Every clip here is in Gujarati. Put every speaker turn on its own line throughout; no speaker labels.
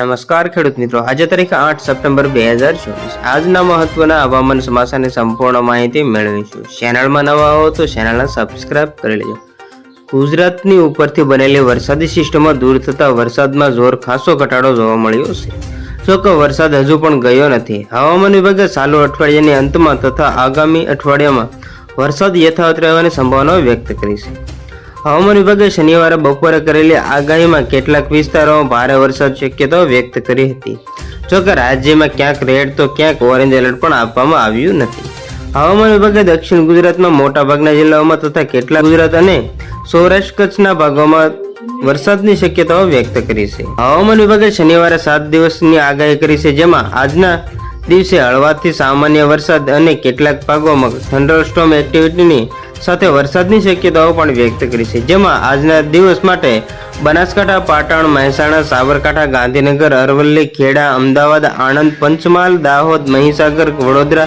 નમસ્કાર ખેડૂત મિત્રો. આજે તારીખ આઠ સપ્ટેમ્બર બે હજાર ચોવીસ. આજના મહત્વના હવામાન સમાચારની સંપૂર્ણ માહિતી મેળવીશું. ચેનલમાં નવા હો તો ચેનલને સબસ્ક્રાઇબ કરી લેજો. ગુજરાતની ઉપરથી બનેલી વરસાદી સિસ્ટમો દૂર થતાં વરસાદમાં જોર ખાસો ઘટાડો જોવા મળ્યો છે. જો કે વરસાદ હજુ પણ ગયો નથી. હવામાન વિભાગે ચાલુ અઠવાડિયાની અંતમાં તથા આગામી અઠવાડિયામાં વરસાદ યથાવત રહેવાની સંભાવના વ્યક્ત કરી છે. હવામાન વિભાગે શનિવારે બપોરે કરેલી આગાહીમાં કેટલાક વિસ્તારોમાં ભારે વરસાદ શક્યતાઓ વ્યક્ત કરી હતી. જોકે રાજ્યમાં ક્યાંક રેડ તો ક્યાંક ઓરેન્જ એલર્ટ પણ આપવામાં આવ્યું નથી. હવામાન વિભાગે દક્ષિણ ગુજરાતમાં મોટાભાગના જિલ્લાઓમાં તથા કેટલાક ગુજરાત અને સૌરાષ્ટ્ર કચ્છના ભાગોમાં વરસાદની શક્યતાઓ વ્યક્ત કરી છે. હવામાન વિભાગે શનિવારે સાત દિવસની આગાહી કરી છે, જેમાં આજના દિવસે હળવાથી સામાન્ય વરસાદ અને કેટલાક ભાગોમાં થંડરસ્ટોમ એક્ટિવિટીની સાથે વરસાદની શક્યતાઓ પણ વ્યક્ત કરી છે. જેમાં આજના દિવસ માટે બનાસકાંઠા, પાટણ, મહેસાણા, સાબરકાંઠા, ગાંધીનગર, અરવલ્લી, ખેડા, અમદાવાદ, આણંદ, પંચમહાલ, દાહોદ, મહીસાગર, વડોદરા,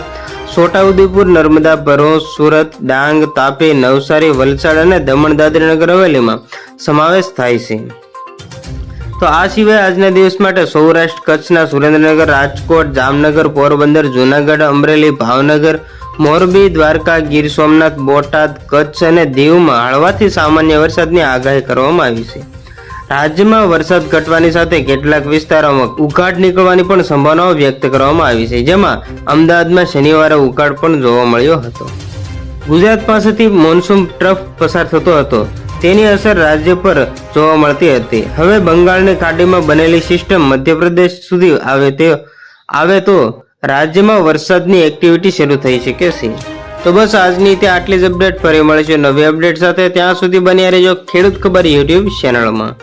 છોટાઉદેપુર, નર્મદા, ભરૂચ, સુરત, ડાંગ, તાપી, નવસારી, વલસાડ અને દમણ દાદરી નગર હવેલીમાં સમાવેશ થાય છે. તો આ સિવાય આજના દિવસ માટે સૌરાષ્ટ્ર, કચ્છના સુરેન્દ્રનગર, રાજકોટ, જામનગર, પોરબંદર, જૂનાગઢ, અમરેલી, ભાવનગર મોરબી, દ્વારકા, ગીર, સોમનાથ, બોટાદ, કચ્છ અને દીવમાં હળવાથી સામાન્ય વરસાદની આગાહી કરવામાં આવી છે. રાજ્યમાં વરસાદ ઘટવાની સાથે કેટલાક વિસ્તારોમાં ઉકાળ નીકળવાની પણ સંભાવનાઓ વ્યક્ત કરવામાં આવી છે. જેમાં અમદાવાદમાં શનિવારે ઉકાળ પણ જોવા મળ્યો હતો. ગુજરાત પાસેથી મોન્સૂન ટ્રફ પસાર થતો હતો. તેની અસર રાજ્ય પર જોવા મળતી હતી. હવે બંગાળની ખાડીમાં બનેલી સિસ્ટમ મધ્યપ્રદેશ સુધી આવે તે આવે તો રાજ્યમાં વરસાદની એક્ટિવિટી શરૂ થઈ શકે છે તો બસ આજની તે આટલી જ અપડેટ ફરી મળીશું નવી અપડેટ સાથે. ત્યાં સુધી બન્યા રહેજો ખેડૂત ખબર યુટ્યુબ ચેનલમાં.